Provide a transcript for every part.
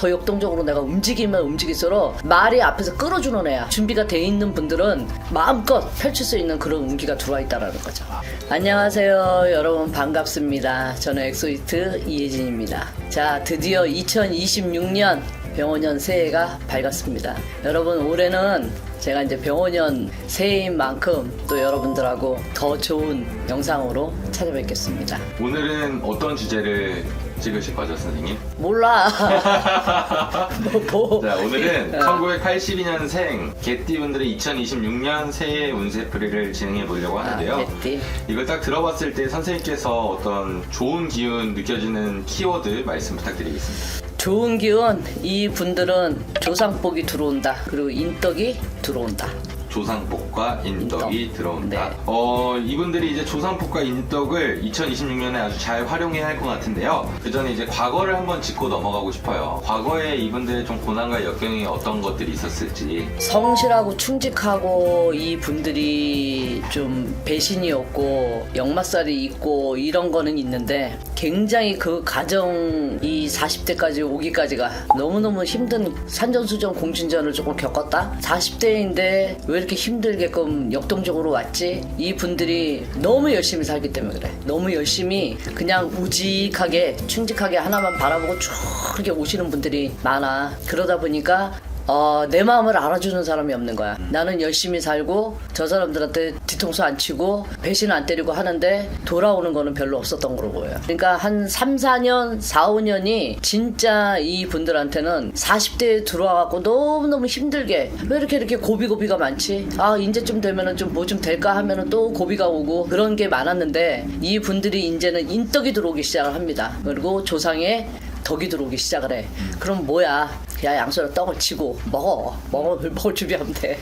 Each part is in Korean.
더 역동적으로 내가 움직이면 움직일수록 말이 앞에서 끌어주는 애야. 준비가 돼 있는 분들은 마음껏 펼칠 수 있는 그런 운기가 들어와 있다라는 거죠. 안녕하세요, 여러분 반갑습니다. 저는 엑소이트 이혜진입니다. 자, 드디어 2026년 병원년 새해가 밝았습니다. 여러분 올해는 제가 이제 병원년 새해인 만큼 또 여러분들하고 더 좋은 영상으로 찾아뵙겠습니다. 오늘은 어떤 주제를 찍으실 거죠, 선생님? 몰라. 뭐, 뭐. 자, 오늘은 1982년생 개띠분들의 2026년 새해 운세풀이를 진행해 보려고 하는데요. 아, 개띠. 이걸 딱 들어봤을 때 선생님께서 어떤 좋은 기운 느껴지는 키워드 말씀 부탁드리겠습니다. 좋은 기운 이 분들은 조상복이 들어온다. 그리고 인덕이 들어온다. 조상복과 인덕이 인덕. 들어온다. 네. 어, 이분들이 이제 조상복과 인덕을 2026년에 아주 잘 활용해야 할 것 같은데요. 그 전에 이제 과거를 한번 짚고 넘어가고 싶어요. 과거에 이분들의 좀 고난과 역경이 어떤 것들이 있었을지. 성실하고 충직하고 이 분들이 좀 배신이 없고 역마살이 있고 이런 거는 있는데 굉장히 그 가정 이 40대까지 오기까지가 너무너무 힘든 산전수전 공진전을 조금 겪었다 40대인데 왜 이렇게 힘들게끔 역동적으로 왔지? 이 분들이 너무 열심히 살기 때문에 그래. 너무 열심히 그냥 우직하게 충직하게 하나만 바라보고 쭉 이렇게 오시는 분들이 많아. 그러다 보니까 어, 내 마음을 알아주는 사람이 없는 거야. 나는 열심히 살고 저 사람들한테 뒤통수 안 치고 배신 안 때리고 하는데 돌아오는 거는 별로 없었던 거로 보여요. 그러니까 한 3, 4년, 4, 5년이 진짜 이 분들한테는 40대에 들어와갖고 너무너무 힘들게 왜 이렇게 이렇게 고비고비가 많지? 아, 이제쯤 되면은 좀 뭐 좀 될까 하면은 또 고비가 오고 그런 게 많았는데 이 분들이 이제는 인덕이 들어오기 시작을 합니다. 그리고 조상에 덕이 들어오기 시작을 해. 그럼 뭐야? 야 양손에 떡을 치고 먹어. 먹어 먹을 준비하면 돼.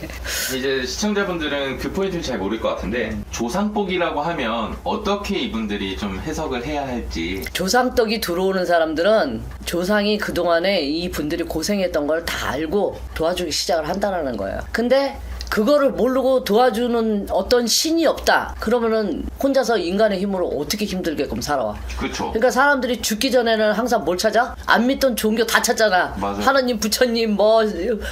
이제 시청자분들은 그 포인트를 잘 모를 것 같은데 조상복이라고 하면 어떻게 이분들이 좀 해석을 해야 할지 조상떡이 들어오는 사람들은 조상이 그동안에 이 분들이 고생했던 걸 다 알고 도와주기 시작을 한다는 거예요. 근데 그거를 모르고 도와주는 어떤 신이 없다. 그러면은 혼자서 인간의 힘으로 어떻게 힘들게끔 살아와. 그렇죠. 그러니까 사람들이 죽기 전에는 항상 뭘 찾아? 안 믿던 종교 다 찾잖아. 맞아요. 하나님, 부처님, 뭐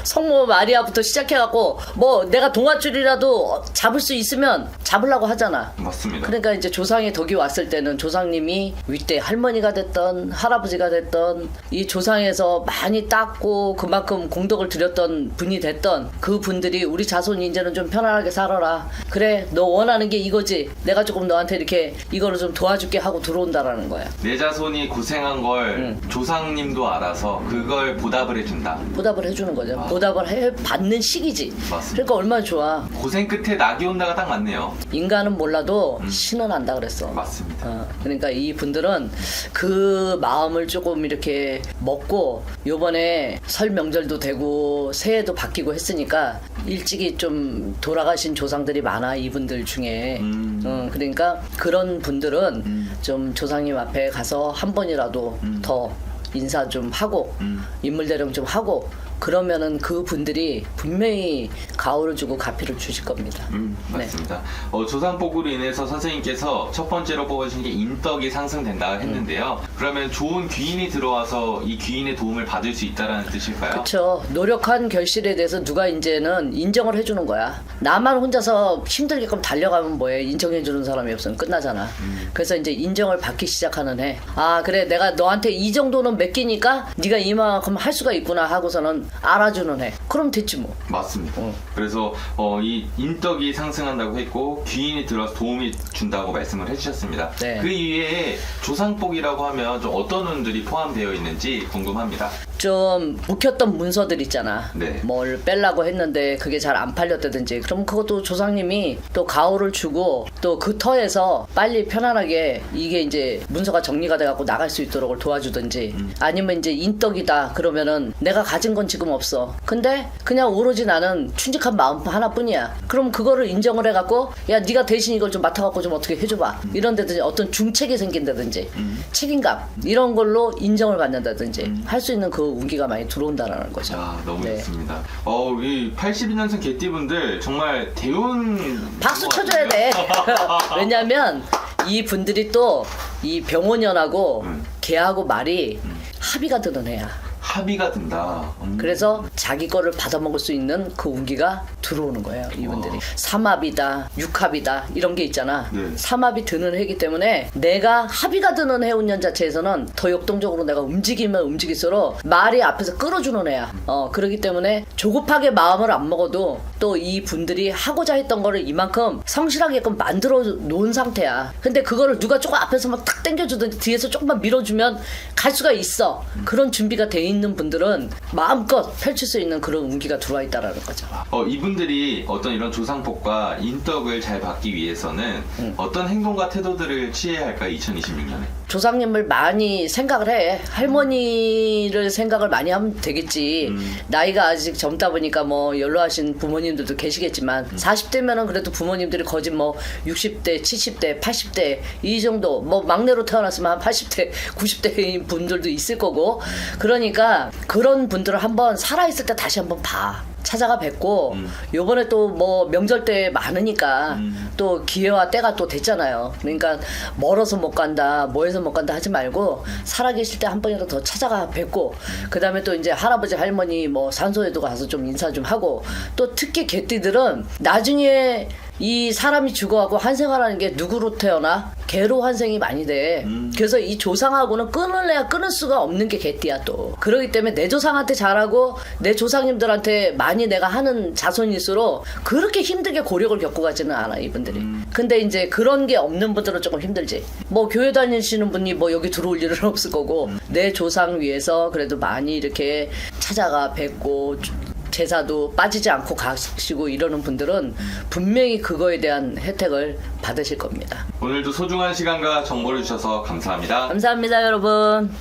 성모 마리아부터 시작해갖고 뭐 내가 동아줄이라도 잡을 수 있으면 잡으려고 하잖아. 맞습니다. 그러니까 이제 조상의 덕이 왔을 때는 조상님이 윗대 할머니가 됐던 할아버지가 됐던 이 조상에서 많이 닦고 그만큼 공덕을 들였던 분이 됐던 그 분들이 우리 자손이 이제는 좀 편안하게 살아라. 그래, 너 원하는 게 이거지. 내가 조금 너한테 이렇게 이거를 좀 도와줄게 하고 들어온다라는 거야. 내 자손이 고생한 걸 조상님도 알아서 그걸 보답을 해준다. 보답을 해주는 거죠. 보답을 해 받는 시기지. 맞습니다. 그러니까 얼마나 좋아. 고생 끝에 낙이 온다가 딱 맞네요. 인간은 몰라도 신은 안다 그랬어. 맞습니다. 어, 그러니까 이 분들은 그 마음을 조금 이렇게 먹고 요번에 설 명절도 되고 새해도 바뀌고 했으니까 일찍이 좀 돌아가신 조상들이 많아 이분들 중에 음. 어, 그러니까 그런 분들은 좀 조상님 앞에 가서 한 번이라도 더 인사 좀 하고 음. 인물 대령 좀 하고 그러면은 그 분들이 분명히 가오를 주고 가피를 주실 겁니다. 음, 네. 맞습니다. 어, 조상복으로 인해서 선생님께서 첫 번째로 뽑아주신 게 인덕이 상승된다 했는데요. 그러면 좋은 귀인이 들어와서 이 귀인의 도움을 받을 수 있다라는 뜻일까요? 그렇죠. 노력한 결실에 대해서 누가 이제는 인정을 해주는 거야. 나만 혼자서 힘들게끔 달려가면 뭐해? 인정해주는 사람이 없으면 끝나잖아. 그래서 이제 인정을 받기 시작하는 해. 아 그래 내가 너한테 이 정도는 맡기니까 네가 이만큼 할 수가 있구나 하고서는 알아주는 해. 그럼 됐지 뭐. 맞습니다. 어. 그래서 어, 이 인덕이 상승한다고 했고 귀인이 들어와서 도움이 준다고 말씀을 해주셨습니다. 네. 그 이외에 조상복이라고 하면 좀 어떤 운들이 포함되어 있는지 궁금합니다. 좀 묵혔던 문서들 있잖아. 네. 뭘 빼려고 했는데 그게 잘 안 팔렸다든지. 그럼 그것도 조상님이 또 가오를 주고 또 그 터에서 빨리 편안하게 이게 이제 문서가 정리가 돼갖고 나갈 수 있도록 도와주든지 아니면 이제 인덕이다 그러면은 내가 가진 건 지금 없어. 근데 그냥 오로지 나는 충직한 마음 하나뿐이야. 그럼 그거를 인정을 해갖고 야 네가 대신 이걸 좀 맡아갖고 좀 어떻게 해줘봐. 이런 데든지 어떤 중책이 생긴다든지 책임감 이런 걸로 인정을 받는다든지 할수 있는 그 운기가 많이 들어온다라는 거죠. 아, 너무 네. 좋습니다. 어, 이 82년생 개띠분들 정말 대운 박수 쳐줘야 돼. 왜냐면 이 분들이 또 이 병원연하고 음. 개하고 말이 합의가 드는 애야. 합의가 된다. 음. 그래서 자기 거를 받아먹을 수 있는 그 운기가 들어오는 거예요, 이분들이. 와. 삼합이다, 육합이다, 이런 게 있잖아. 네. 삼합이 드는 해이기 때문에 내가 합의가 드는 해운년 자체에서는 더 역동적으로 내가 움직이면 움직일수록 말이 앞에서 끌어주는 애야. 어, 그렇기 때문에 조급하게 마음을 안 먹어도 또 이 분들이 하고자 했던 거를 이만큼 성실하게끔 만들어 놓은 상태야. 근데 그거를 누가 조금 앞에서 막 탁 당겨주든지 뒤에서 조금만 밀어주면 갈 수가 있어. 그런 준비가 돼 있는 분들은 마음껏 펼칠 수 있는 그런 운기가 들어와 있다라는 거죠. 어, 이분들이 어떤 이런 조상복과 인덕을 잘 받기 위해서는 음. 어떤 행동과 태도들을 취해야 할까 2026년에? 조상님을 많이 생각을 해. 할머니를 생각을 많이 하면 되겠지. 나이가 아직 젊다 보니까 뭐 연로하신 부모님들도 계시겠지만 40대면은 그래도 부모님들이 거진 뭐 60대, 70대, 80대 이 정도 뭐 막내로 태어났으면 한 80대, 90대인 분들도 있을 거고 그러니까 그런 분들을 한번 살아있을 때 다시 한번 봐. 찾아가 뵙고 요번에 또 뭐 명절 때 많으니까 또 기회와 때가 또 됐잖아요. 그러니까 멀어서 못 간다, 뭐해서 못 간다 하지 말고 살아계실 때 한 번이라도 더 찾아가 뵙고 그다음에 또 이제 할아버지 할머니 뭐 산소에도 가서 좀 인사 좀 하고 또 특히 개띠들은 나중에 이 사람이 죽어가고 환생하라는 게 누구로 태어나? 개로 환생이 많이 돼. 그래서 이 조상하고는 끊을래야 끊을 수가 없는 게 개띠야 또. 그러기 때문에 내 조상한테 잘하고 내 조상님들한테 많이 내가 하는 자손일수록 그렇게 힘들게 고력을 겪고 가지는 않아 이분들이. 근데 이제 그런 게 없는 분들은 조금 힘들지. 뭐 교회 다니시는 분이 뭐 여기 들어올 일은 없을 거고 내 조상 위해서 그래도 많이 이렇게 찾아가 뵙고 제사도 빠지지 않고 가시고 이러는 분들은 분명히 그거에 대한 혜택을 받으실 겁니다. 오늘도 소중한 시간과 정보를 주셔서 감사합니다. 감사합니다, 여러분.